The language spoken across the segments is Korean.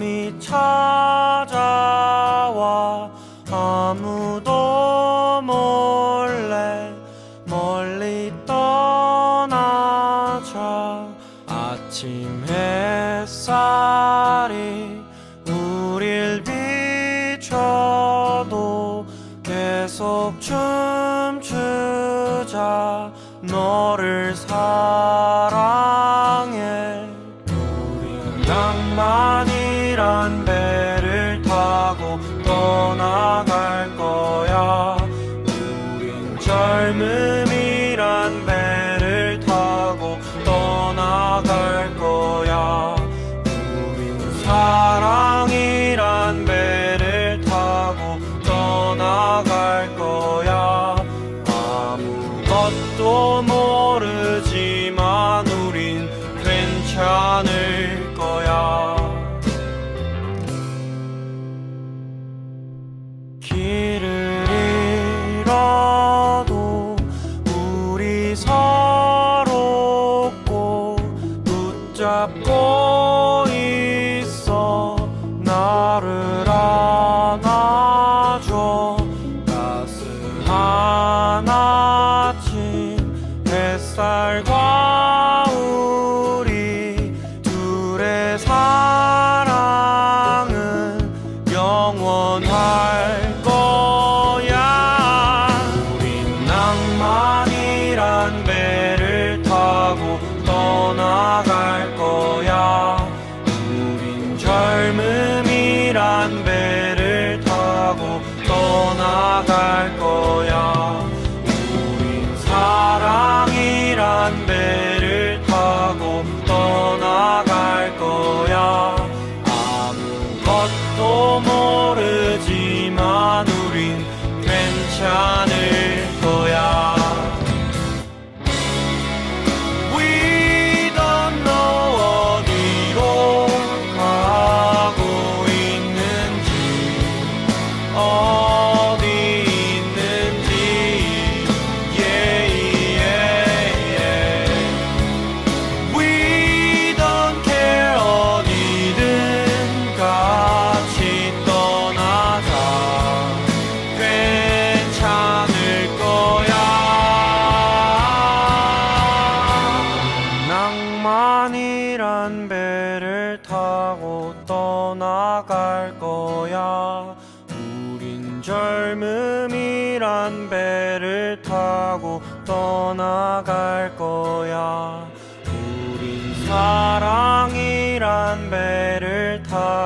밤이 찾 one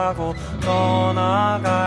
타고 떠나갈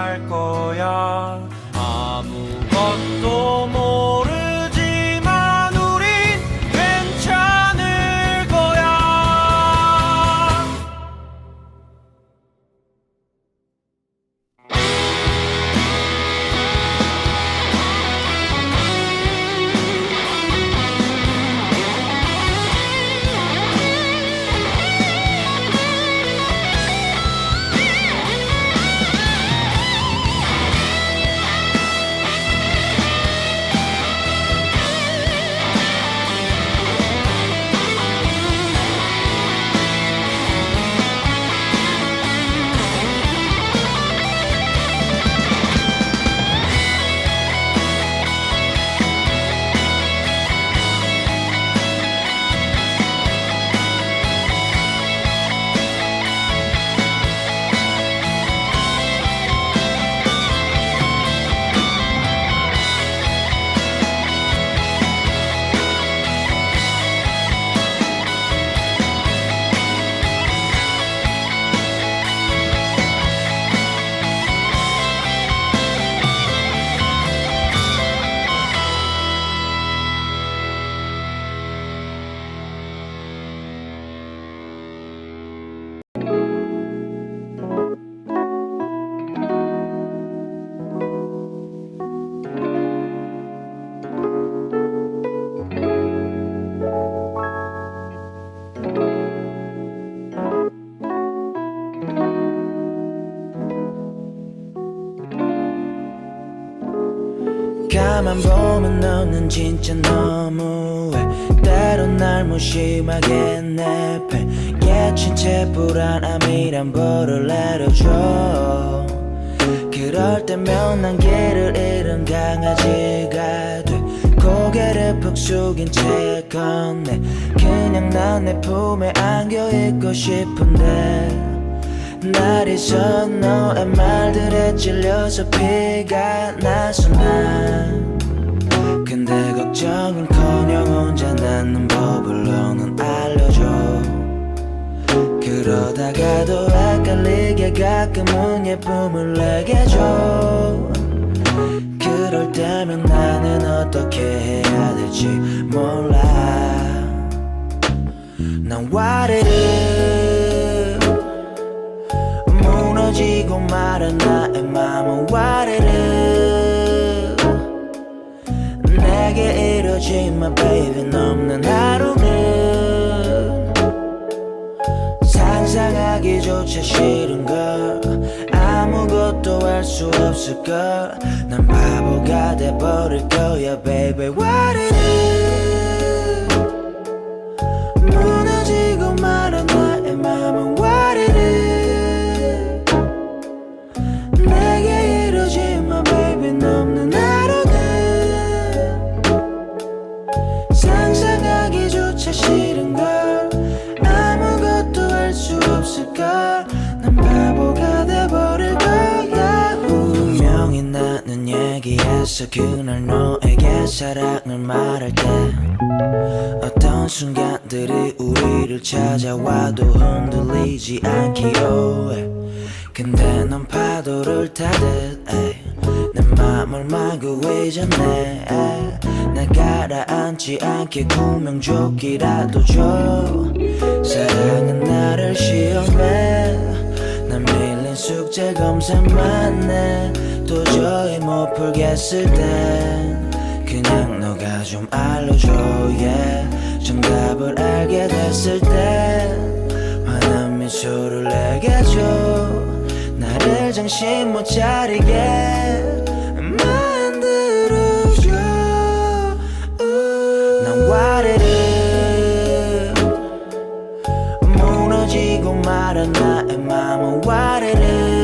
가만 보면 너는 진짜 너무해. 때론 날 무심하게 내팽 묻힌 채 불안함이란 벌을 내려줘. 그럴 때면 난 길을 잃은 강아지가 돼. 고개를 푹 숙인 채 건네. 그냥 난 내 품에 안겨 있고 싶은데 날 잊은 너의 말들에 찔려서 피가 나서 난 근데 걱정은커녕 혼자 낳는 법을 너는 알려줘. 그러다가도 헷갈리게 가끔은 예쁨을 내게 줘. 그럴 때면 나는 어떻게 해야 될지 몰라. 난 와르르 말은 나의 맘은 와르르. 내게 이러지 마 baby 넘는 하루는 상상하기조차 싫은 걸. 아무것도 할 수 없을 걸난 바보가 돼버릴 거야 baby 와르르. 무너지고 말은 나의 맘은 와 없을 걸난 바보가 돼버릴 거야. 분명히 나는 얘기했어. 그날 너에게 사랑을 말할 때 어떤 순간들이 우리를 찾아와도 흔들리지 않기로 해. 근데 넌 파도를 타듯 내 맘을 마구 에이, 날 가라앉지 않게 구명조끼라도 줘 검사만 해 도저히 못 풀겠을 땐 그냥 너가 좀 알려줘 yeah. 정답을 알게 됐을 땐 환한 미소를 내게 줘 나를 정신 못 차리게 만들어줘 우. 난 와르르 무너지고 말은 나의 맘은 와르르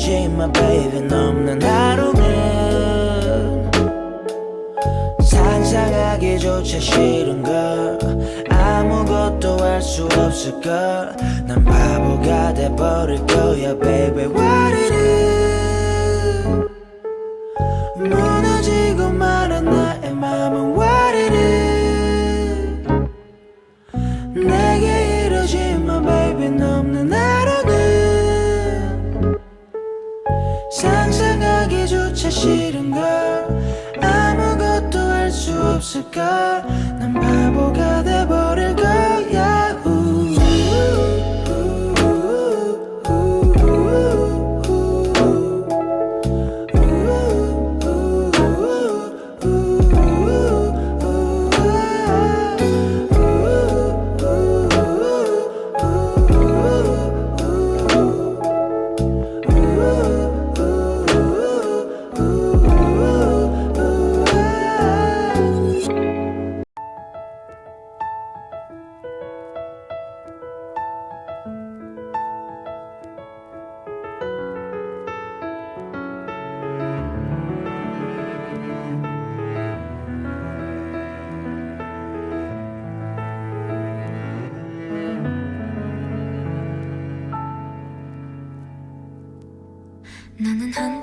내게 이러지마 baby. 넘는 하루는 상상하기조차 싫은 걸. 아무것도 할 수 없을 걸 난 바보가 돼버릴 거야 baby. 와르르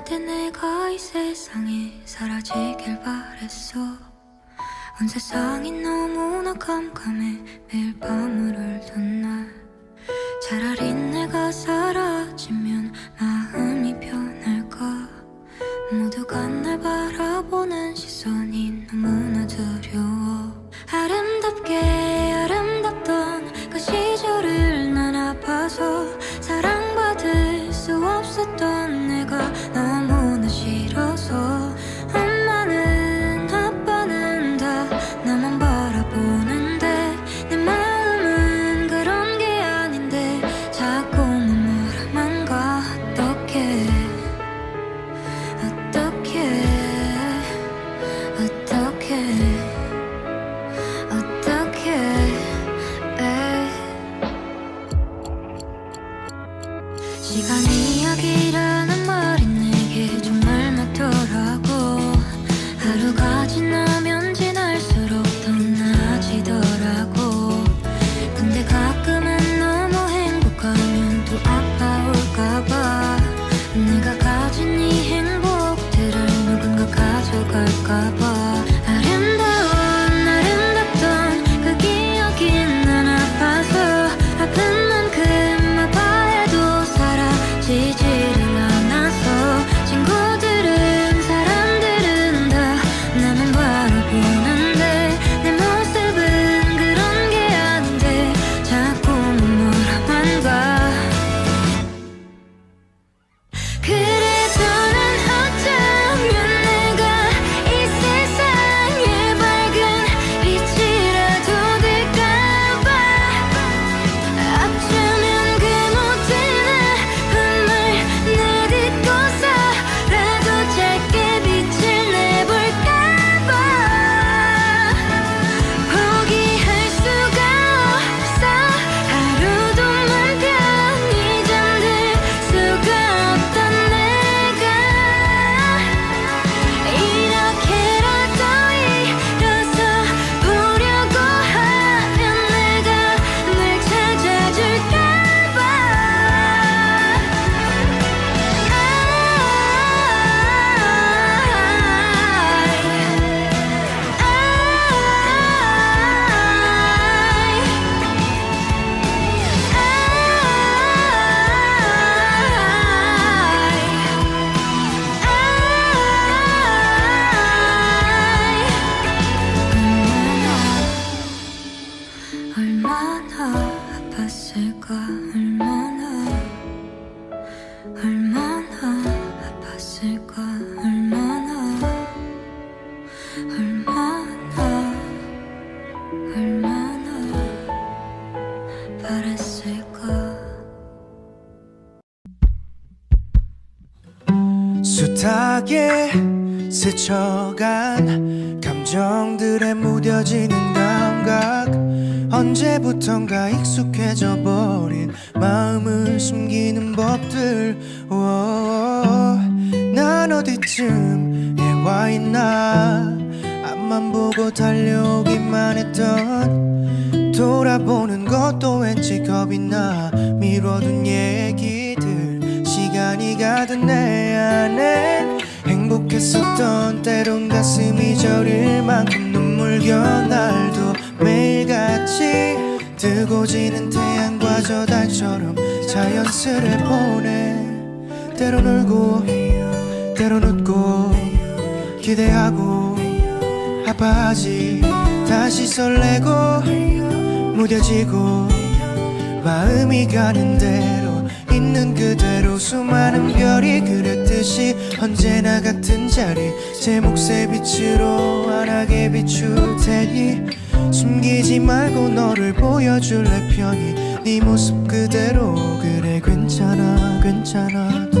한때 내가 이 세상에 사라지길 바랬어. 온 세상이 너무나 깜깜해 매일 밤을 울던 날. 차라리 내가 사라 時間。 얼마나 얼마나 아팠을까 얼마나 얼마나 얼마나 바랬을까. 숱하게 스쳐간 감정들에 무뎌지는 감각 언제부턴가 익숙해져 버린 마음을 숨기는 법들. 오, 난 어디쯤에 와 있나. 앞만 보고 달려오기만 했던 돌아보는 것도 왠지 겁이 나. 미뤄둔 얘기들 시간이 가든 내 안엔 행복했었던 때론 가슴이 저릴 만큼 눈물겨 날도 뜨고 지는 태양과 저 달처럼 자연스레 보내. 때론 울고 때론 웃고 기대하고 아파하지. 다시 설레고 무뎌지고 마음이 가는 대로 있는 그대로 수많은 별이 그렸듯이 언제나 같은 자리. 제 몫의 빛으로 환하게 비출 테니 숨기지 말고 너를 보여줄래 편히? 네 모습 그대로. 그래 괜찮아 괜찮아 도.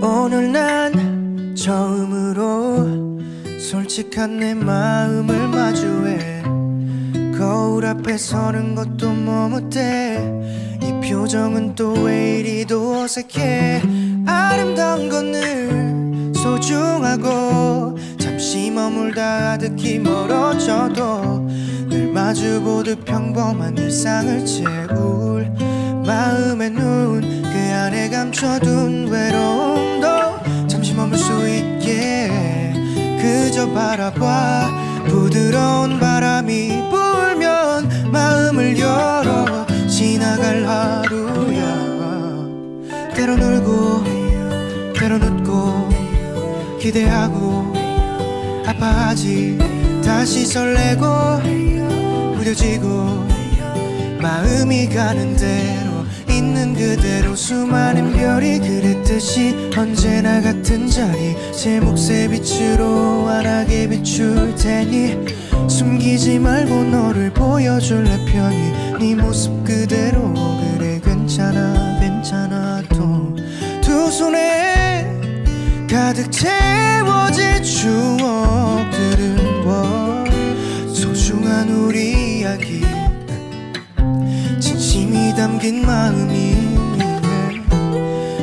오늘 난 처음으로 솔직한 내 마음을 마주해. 거울 앞에 서는 것도 머뭇대 이 표정은 또 왜 이리도 어색해 아름다운 건늘 소중하고 잠시 머물다 아득히 멀어져도 늘 마주보듯 평범한 일상을 채울 마음의 눈 그 안에 감춰둔 외로움도 잠시 머물 수 있게 그저 바라봐. 부드러운 바람이 불면 마음을 열어 지나갈 하루야 때론 울고 때론 웃고 기대하고 아파하지. 다시 설레고 무뎌지고 마음이 가는 대로 있는 그대로 수많은 별이 그랬듯이 언제나 같은 자리 제 몫의 빛으로 환하게 비출 테니. 숨기지 말고 너를 보여줄래 편히. 네 모습 그대로 손에 가득 채워질 추억들은 뭐 소중한 우리 이야기. 진심이 담긴 마음이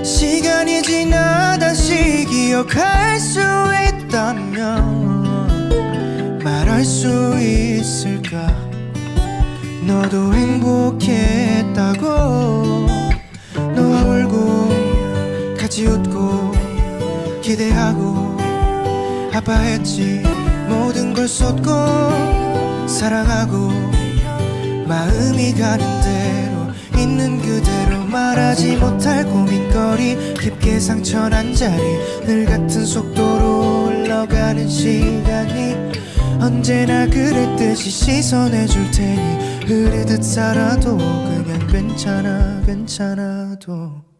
시간이 지나 다시 기억할 수 있다면 말할 수 있을까? 너도 행복했다고 울고 같이 웃고 기대하고 아파했지. 모든 걸 쏟고 사랑하고 마음이 가는 대로 있는 그대로 말하지 못할 고민거리. 깊게 상처난 자리 늘 같은 속도로 흘러가는 시간이 언제나 그랬듯이 씻어내 줄 테니. 흐르듯 살아도 그냥 괜찮아 괜찮아도